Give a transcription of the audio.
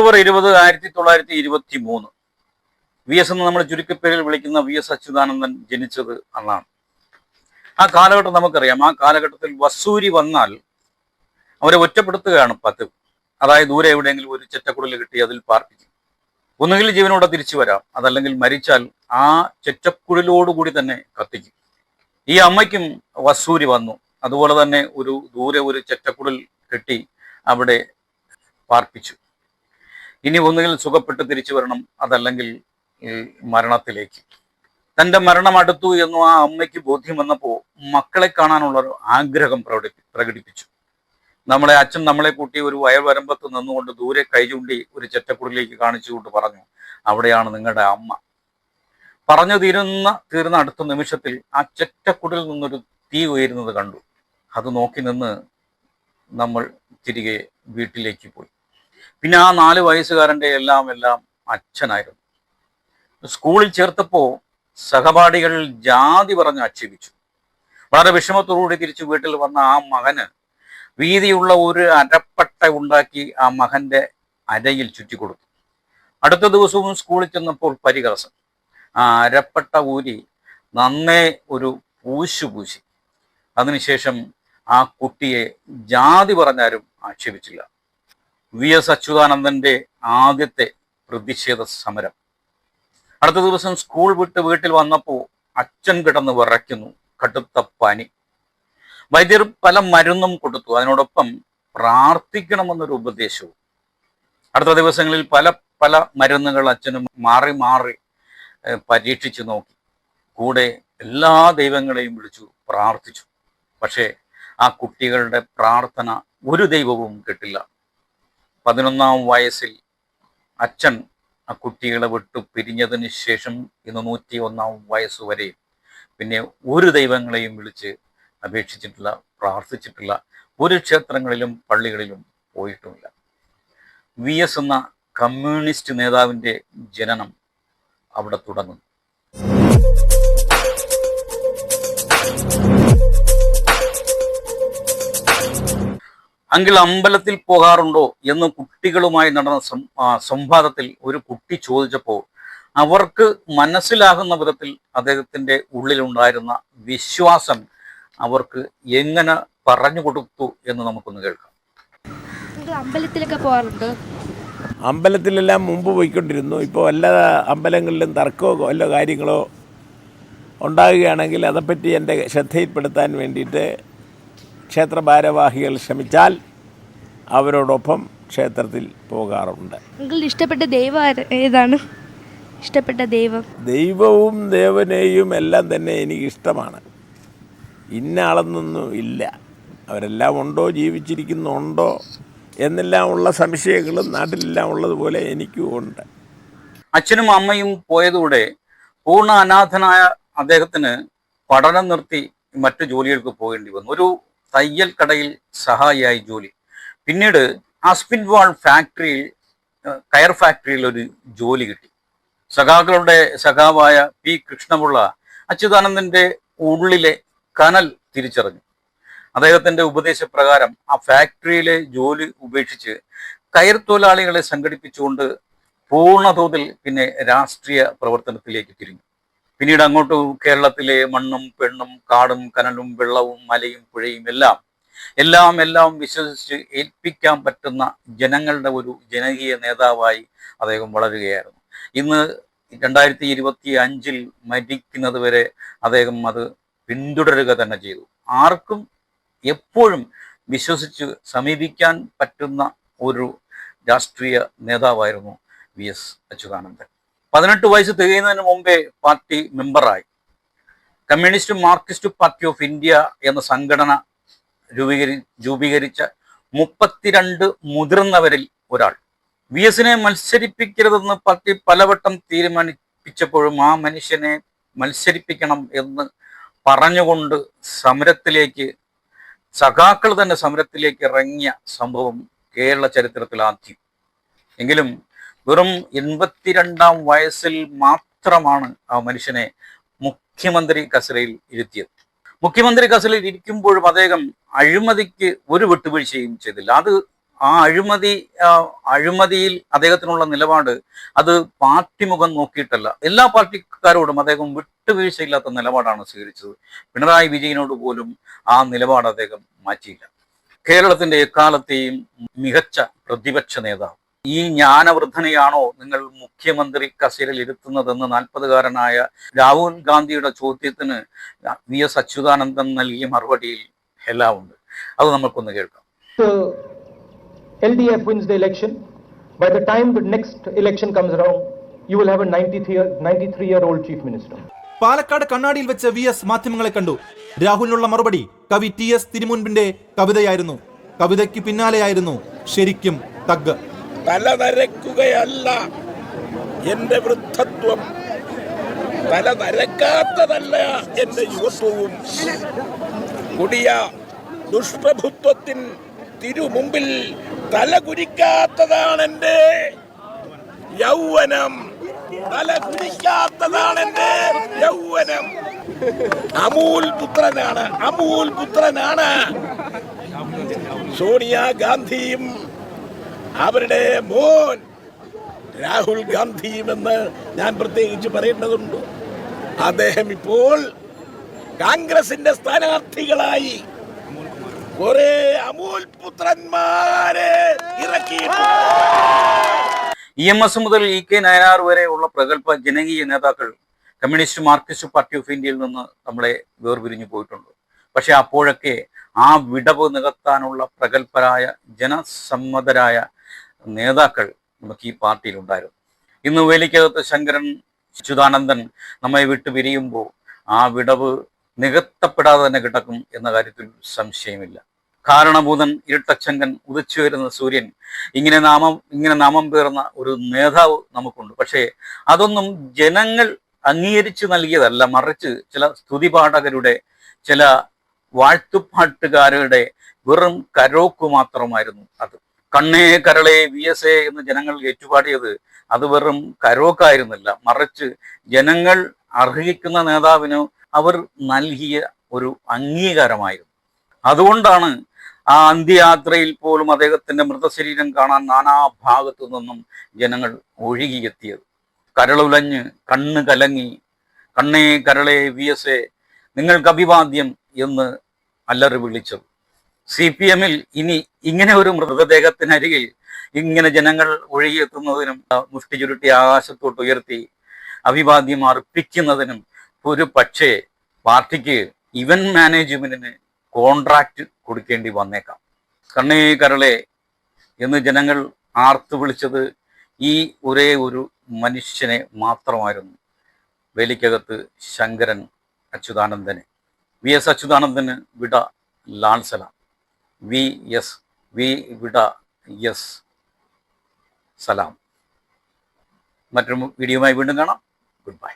October ഇരുപത് ആയിരത്തി തൊള്ളായിരത്തി ഇരുപത്തി മൂന്ന്. വി എസ് എന്ന് നമ്മൾ ചുരുക്കപ്പേരിൽ വിളിക്കുന്ന വി എസ് അച്യുതാനന്ദൻ ജനിച്ചത് അന്നാണ്. ആ കാലഘട്ടം നമുക്കറിയാം. ആ കാലഘട്ടത്തിൽ വസൂരി വന്നാൽ അവരെ ഒറ്റപ്പെടുത്തുകയാണ് പതിവ്. അതായത് ദൂരെ എവിടെയെങ്കിലും ഒരു ചെറ്റക്കുടൽ കിട്ടി അതിൽ പാർപ്പിക്കും. ഒന്നുകിൽ ജീവനോടെ തിരിച്ചു വരാം. അതല്ലെങ്കിൽ മരിച്ചാൽ ആ ചെറ്റക്കുഴലോടുകൂടി തന്നെ കത്തിക്കും. ഈ അമ്മയ്ക്കും വസൂരി വന്നു. അതുപോലെ തന്നെ ഒരു ദൂരെ ഒരു ചെറ്റക്കുടൽ കെട്ടി അവിടെ പാർപ്പിച്ചു. ഇനി ഒന്നുകിൽ സുഖപ്പെട്ട് തിരിച്ചു വരണം അതല്ലെങ്കിൽ മരണത്തിലേക്ക്. തന്റെ മരണം അടുത്തു എന്നു ആ അമ്മയ്ക്ക് ബോധ്യം വന്നപ്പോൾ മക്കളെ കാണാനുള്ള ഒരു ആഗ്രഹം പ്രകടിപ്പി പ്രകടിപ്പിച്ചു. നമ്മളെ അച്ഛൻ നമ്മളെ കൂട്ടി ഒരു വയൽവരമ്പത്ത് നിന്നുകൊണ്ട് ദൂരെ കൈ ചൂണ്ടി ഒരു ചെറ്റക്കുടിലേക്ക് കാണിച്ചുകൊണ്ട് പറഞ്ഞു അവിടെയാണ് നിങ്ങളുടെ അമ്മ. പറഞ്ഞു തീരുന്ന തീർന്ന അടുത്ത നിമിഷത്തിൽ ആ ചെറ്റക്കുടിൽ നിന്നൊരു തീ ഉയരുന്നത് കണ്ടു. അത് നോക്കി നിന്ന് നമ്മൾ തിരികെ വീട്ടിലേക്ക് പോയി. പിന്നെ ആ നാല് വയസ്സുകാരന്റെ എല്ലാം എല്ലാം അച്ഛനായിരുന്നു. സ്കൂളിൽ ചേർത്തപ്പോൾ സഹപാഠികൾ ജാതി പറഞ്ഞ് ആക്ഷേപിച്ചു. വളരെ വിഷമത്തോടുകൂടി തിരിച്ചു വീട്ടിൽ വന്ന ആ മകന് വീതിയുള്ള ഒരു അരപ്പട്ട ഉണ്ടാക്കി ആ മകന്റെ അരയിൽ ചുറ്റിക്കൊടുത്തു. അടുത്ത ദിവസവും സ്കൂളിൽ ചെന്നപ്പോൾ പരിഹാസം ആ അരപ്പട്ട ഊരി നന്നേ ഒരു പൂശു പൂശി. അതിനുശേഷം ആ കുട്ടിയെ ജാതി പറഞ്ഞാലും ആക്ഷേപിച്ചില്ല. വി എസ് അച്യുതാനന്ദന്റെ ആദ്യത്തെ പ്രതിഷേധ സമരം. അടുത്ത ദിവസം സ്കൂൾ വിട്ട് വീട്ടിൽ വന്നപ്പോൾ അച്ഛൻ കിടന്ന് വിറയ്ക്കുന്നു കടുത്ത പനി. വൈദ്യർ പല മരുന്നും കൊടുത്തു അതിനോടൊപ്പം പ്രാർത്ഥിക്കണമെന്നൊരു ഉപദേശവും. അടുത്ത ദിവസങ്ങളിൽ പല പല മരുന്നുകൾ അച്ഛനും മാറി മാറി പരീക്ഷിച്ചു നോക്കി. കൂടെ എല്ലാ ദൈവങ്ങളെയും വിളിച്ചു പ്രാർത്ഥിച്ചു. പക്ഷേ ആ കുട്ടികളുടെ പ്രാർത്ഥന ഒരു ദൈവവും കിട്ടില്ല. പതിനൊന്നാം വയസ്സിൽ അച്ഛൻ ആ കുട്ടികളെ വിട്ടു പിരിഞ്ഞതിന് ശേഷം ഇന്ന് നൂറ്റി ഒന്നാം വയസ്സ് വരെ പിന്നെ ഒരു ദൈവങ്ങളെയും വിളിച്ച് അപേക്ഷിച്ചിട്ടില്ല പ്രാർത്ഥിച്ചിട്ടില്ല. ഒരു ക്ഷേത്രങ്ങളിലും പള്ളികളിലും പോയിട്ടുമില്ല. വി എസ് എന്ന കമ്മ്യൂണിസ്റ്റ് നേതാവിന്റെ ജനനം അവിടെ തുടങ്ങുന്നു. അങ്കിൽ അമ്പലത്തിൽ പോകാറുണ്ടോ എന്ന് കുട്ടികളുമായി നടന്ന സംവാദത്തിൽ ഒരു കുട്ടി ചോദിച്ചപ്പോൾ അവർക്ക് മനസ്സിലാകുന്ന വിധത്തിൽ അദ്ദേഹത്തിന്റെ ഉള്ളിലുണ്ടായിരുന്ന വിശ്വാസം അവർക്ക് എങ്ങനെ പറഞ്ഞു കൊടുത്തു എന്ന് നമുക്കൊന്ന് കേൾക്കാം. അമ്പലത്തിലൊക്കെ പോകാറുണ്ട്? അമ്പലത്തിലെല്ലാം മുമ്പ് പോയിക്കൊണ്ടിരുന്നു. ഇപ്പോൾ എല്ലാ അമ്പലങ്ങളിലും തർക്കമോ വല്ല കാര്യങ്ങളോ ഉണ്ടാകുകയാണെങ്കിൽ അതേപ്പറ്റി എന്റെ ശ്രദ്ധയിൽപ്പെടുത്താൻ വേണ്ടിയിട്ട് ക്ഷേത്ര ഭാരവാഹികൾ ശ്രമിച്ചാൽ അവരോടൊപ്പം ക്ഷേത്രത്തിൽ പോകാറുണ്ട്. ഇഷ്ടപ്പെട്ട ദൈവം ഏതാണ്? ഇഷ്ടപ്പെട്ട ദൈവം. ദൈവവും ദേവനെയും എല്ലാം തന്നെ എനിക്ക് ഇഷ്ടമാണ് ഇന്ന ആളെന്നൊന്നും ഇല്ല. അവരെല്ലാം ഉണ്ടോ? ജീവിച്ചിരിക്കുന്നുണ്ടോ? എന്നെല്ലാം ഉള്ള സംശയങ്ങളും നാട്ടിലെല്ലാം ഉള്ളതുപോലെ എനിക്കും ഉണ്ട്. അച്ഛനും അമ്മയും പോയതോടെ പൂർണ അനാഥനായ അദ്ദേഹത്തിന് പഠനം നിർത്തി മറ്റു ജോലികൾക്ക് പോകേണ്ടി വന്നു. ഒരു തയ്യൽ കടയിൽ സഹായിയായി ജോലി. പിന്നീട് അസ്പിൻ വാൾ ഫാക്ടറിയിൽ കയർ ഫാക്ടറിയിൽ ഒരു ജോലി കിട്ടി. സഖാക്കളുടെ സഖാവായ പി കൃഷ്ണപിള്ള അച്യുതാനന്ദന്റെ ഉള്ളിലെ കനൽ തിരിച്ചറിഞ്ഞു. അദ്ദേഹത്തിന്റെ ഉപദേശപ്രകാരം ആ ഫാക്ടറിയിലെ ജോലി ഉപേക്ഷിച്ച് കയർ തൊഴിലാളികളെ സംഘടിപ്പിച്ചുകൊണ്ട് പൂർണതോതിൽ പിന്നെ രാഷ്ട്രീയ പ്രവർത്തനത്തിലേക്ക് തിരിഞ്ഞു. പിന്നീട് അങ്ങോട്ട് കേരളത്തിലെ മണ്ണും പെണ്ണും കാടും കനലും വെള്ളവും മലയും പുഴയും എല്ലാം എല്ലാം എല്ലാം വിശ്വസിച്ച് ഏൽപ്പിക്കാൻ പറ്റുന്ന ജനങ്ങളുടെ ഒരു ജനകീയ നേതാവായി അദ്ദേഹം വളരുകയായിരുന്നു. ഇന്ന് രണ്ടായിരത്തി ഇരുപത്തി അഞ്ചിൽ മരിക്കുന്നത് വരെ അദ്ദേഹം അത് പിന്തുടരുക തന്നെ ചെയ്തു. ആർക്കും എപ്പോഴും വിശ്വസിച്ച് സമീപിക്കാൻ പറ്റുന്ന ഒരു രാഷ്ട്രീയ നേതാവായിരുന്നു വി എസ് അച്യുതാനന്ദൻ. പതിനെട്ട് വയസ്സ് തികയുന്നതിന് മുമ്പേ party മെമ്പറായി. Communist marxist party of India എന്ന സംഘടന രൂപീകരി രൂപീകരിച്ച മുപ്പത്തിരണ്ട് മുതിർന്നവരിൽ ഒരാൾ. വി എസിനെ മത്സരിപ്പിക്കരുതെന്ന് പാർട്ടി പലവട്ടം തീരുമാനിപ്പിച്ചപ്പോഴും ആ മനുഷ്യനെ മത്സരിപ്പിക്കണം എന്ന് പറഞ്ഞുകൊണ്ട് സമരത്തിലേക്ക് സഖാക്കൾ തന്നെ സമരത്തിലേക്ക് ഇറങ്ങിയ സംഭവം കേരള ചരിത്രത്തിൽ ആദ്യം. എങ്കിലും വെറും എൺപത്തിരണ്ടാം വയസ്സിൽ മാത്രമാണ് ആ മനുഷ്യനെ മുഖ്യമന്ത്രി കസരയിൽ ഇരുത്തിയത്. മുഖ്യമന്ത്രി കസരയിൽ ഇരിക്കുമ്പോഴും അദ്ദേഹം അഴിമതിക്ക് ഒരു വിട്ടുവീഴ്ചയും ചെയ്തില്ല. അത് ആ അഴിമതി അഴിമതിയിൽ അദ്ദേഹത്തിനുള്ള നിലപാട് അത് പാർട്ടി മുഖം നോക്കിയിട്ടല്ല. എല്ലാ പാർട്ടിക്കാരോടും അദ്ദേഹം വിട്ടുവീഴ്ചയില്ലാത്ത നിലപാടാണ് സ്വീകരിച്ചത്. പിണറായി വിജയനോട് പോലും ആ നിലപാട് അദ്ദേഹം മാറ്റിയില്ല. കേരളത്തിന്റെ എക്കാലത്തെയും മികച്ച പ്രതിപക്ഷ നേതാവ് ഈ ജ്ഞാനവൃദ്ധനെയാണോ നിങ്ങൾ മുഖ്യമന്ത്രി കസേരയിൽ ഇരുത്തുന്നതെന്ന് നാൽപ്പതുകാരനായ രാഹുൽ ഗാന്ധിയുടെ ചോദ്യത്തിന് വി എസ് അച്യുതാനന്ദൻ നൽകിയ മറുപടിയിൽ എല്ലാം ഉണ്ട്. അത് നമുക്കൊന്ന് കേൾക്കാം. The LDF wins the election, by the time the next election comes around, you will have a 93 year, 93 year old chief minister Palakkad കണ്ണാടിയിൽ വെച്ച് വി എസ് മാധ്യമങ്ങളെ കണ്ടു. രാഹുലിനുള്ള മറുപടി കവി ടി എസ് തിരുമുൻപിന്റെ കവിതയായിരുന്നു. കവിതയ്ക്ക് പിന്നാലെയായിരുന്നു ശരിക്കും തഗ്. തല നരക്കുകയല്ല എന്റെ വൃദ്ധത്വം തല നരക്കാത്തതല്ല എന്റെ യുവത്വവും. കൊടിയ ദുഷ്പ്രഭുത്വത്തിൻ തിരുമുമ്പിൽ തല കുരിക്കാത്തതാണ് എന്റെ യൗവനം. തല കുരിക്കാത്തതാണ് എന്റെ യൗവനം. അമൂൽ പുത്രനാണ് അമൂൽ പുത്രനാണ്. സോണിയാഗാന്ധിയും അവരുടെ മോൻ രാഹുൽ ഗാന്ധിയുമെന്ന് ഞാൻ പ്രത്യേകിച്ച് പറയേണ്ടതുണ്ട്. അദ്ദേഹം ഇപ്പോൾ കോൺഗ്രസിന്റെ സ്ഥാനാർത്ഥികളായി കുറെ അമൂൽ പുത്രന്മാരെ ഇ എം എസ് മുതൽ ഇ കെ നയനാർ വരെ ഉള്ള പ്രഗത്ഭ ജനകീയ നേതാക്കൾ കമ്മ്യൂണിസ്റ്റ് മാർക്സിസ്റ്റ് പാർട്ടി ഓഫ് ഇന്ത്യയിൽ നിന്ന് നമ്മളെ വേർപിരിഞ്ഞു പോയിട്ടുണ്ട്. പക്ഷെ അപ്പോഴൊക്കെ ആ വിടവ് നികത്താനുള്ള പ്രഗത്ഭരായ ജനസമ്മതരായ നേതാക്കൾ നമുക്ക് ഈ പാർട്ടിയിൽ ഉണ്ടായിരുന്നു ഇന്ന് വേലിക്കകത്ത് ശങ്കരൻ അച്യുതാനന്ദൻ നമ്മെ വിട്ടു പിരിയുമ്പോൾ ആ വിടവ് നികത്തപ്പെടാതെ തന്നെ കിടക്കും എന്ന കാര്യത്തിൽ സംശയമില്ല. കാരണഭൂതൻ ഇരട്ടച്ചങ്കൻ ഉദിച്ചു വരുന്ന സൂര്യൻ ഇങ്ങനെ നാമം ഇങ്ങനെ നാമം പേർന്ന ഒരു നേതാവ് നമുക്കുണ്ട്. പക്ഷേ അതൊന്നും ജനങ്ങൾ അംഗീകരിച്ചു നൽകിയതല്ല. മറിച്ച് ചില സ്തുതിപാഠകരുടെ ചില വാഴ്ത്തുപാട്ടുകാരുടെ വെറും കരോക്ക് മാത്രമായിരുന്നു അത്. കണ്ണേ കരളേ വി എസ് എ എന്ന് ജനങ്ങൾ ഏറ്റുപാടിയത് അത് വെറും കരോക്കായിരുന്നില്ല. മറിച്ച് ജനങ്ങൾ അർഹിക്കുന്ന നേതാവിന് അവർ നൽകിയ ഒരു അംഗീകാരമായിരുന്നു. അതുകൊണ്ടാണ് ആ അന്ത്യയാത്രയിൽ പോലും അദ്ദേഹത്തിന്റെ മൃതശരീരം കാണാൻ നാനാ ഭാഗത്തു നിന്നും ജനങ്ങൾ ഒഴുകിയെത്തിയത്. കരളുലഞ്ഞ് കണ്ണ് കലങ്ങി കണ്ണേ കരളേ വി എസ് എ നിങ്ങൾക്ക് അഭിവാദ്യം എന്ന് അല്ലറി വിളിച്ചു. സി പി എമ്മിൽ ഇനി ഇങ്ങനെ ഒരു മൃതദേഹത്തിനരികിൽ ഇങ്ങനെ ജനങ്ങൾ ഒഴുകിയെത്തുന്നതിനും മുഷ്ടി ചുരുട്ടി ആകാശത്തോട്ട് ഉയർത്തി അഭിവാദ്യം അർപ്പിക്കുന്നതിനും ഒരു പക്ഷേ പാർട്ടിക്ക് ഇവന്റ് മാനേജ്മെന്റിന് കോൺട്രാക്ട് കൊടുക്കേണ്ടി വന്നേക്കാം. കണ്ണേ കരളെ എന്ന് ജനങ്ങൾ ആർത്തു വിളിച്ചത് ഈ ഒരേ ഒരു മനുഷ്യനെ മാത്രമായിരുന്നു. വേലിക്കകത്ത് ശങ്കരൻ അച്യുതാനന്ദന്. വി എസ് അച്യുതാനന്ദന് വിട ലാൻസല. വി എസ് വി വിട എസ് സലാം. മറ്റൊരു വീഡിയോയുമായി വീണ്ടും കാണാം. Good bye